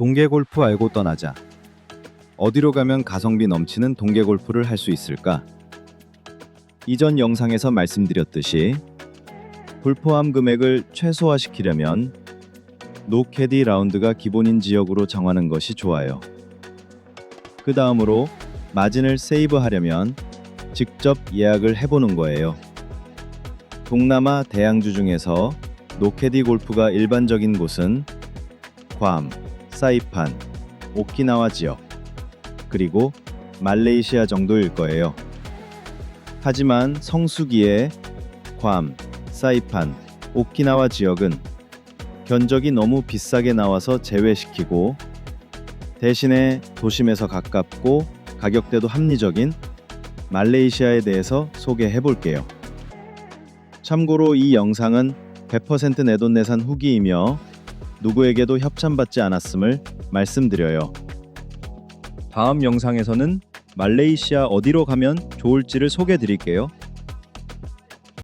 동계 골프 알고 떠나자. 어디로 가면 가성비 넘치는 동계 골프를 할 수 있을까? 이전 영상에서 말씀드렸듯이 불포함 금액을 최소화시키려면 노캐디 라운드가 기본인 지역으로 정하는 것이 좋아요. 그 다음으로 마진을 세이브하려면 직접 예약을 해보는 거예요. 동남아 대양주 중에서 노캐디 골프가 일반적인 곳은 괌, 사이판, 오키나와 지역, 그리고 말레이시아 정도일 거예요. 하지만 성수기에 괌, 사이판, 오키나와 지역은 견적이 너무 비싸게 나와서 제외시키고 대신에 도심에서 가깝고 가격대도 합리적인 말레이시아에 대해서 소개해 볼게요. 참고로 이 영상은 100% 내돈내산 후기이며 누구에게도 협찬받지 않았음을 말씀드려요. 다음 영상에서는 말레이시아 어디로 가면 좋을지를 소개해 드릴게요.